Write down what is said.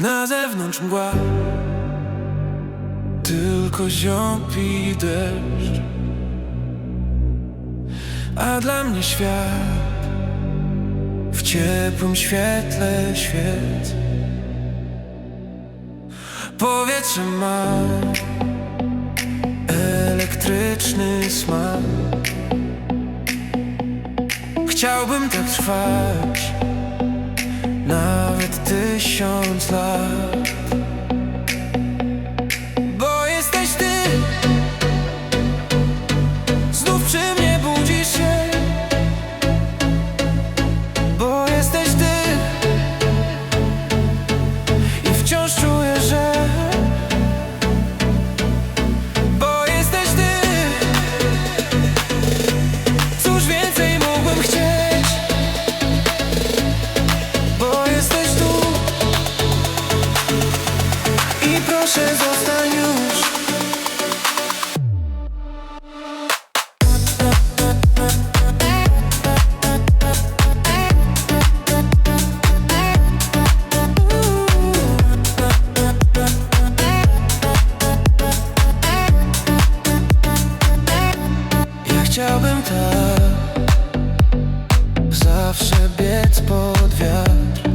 Na zewnątrz mgła. Tylko ziąb i deszcz. A dla mnie świat W ciepłym świetle świec. Powietrze ma Elektryczny smak. Chciałbym tak trwać someone's love proszę zostań już. Ja Chciałbym tak zawsze biec pod wiatr.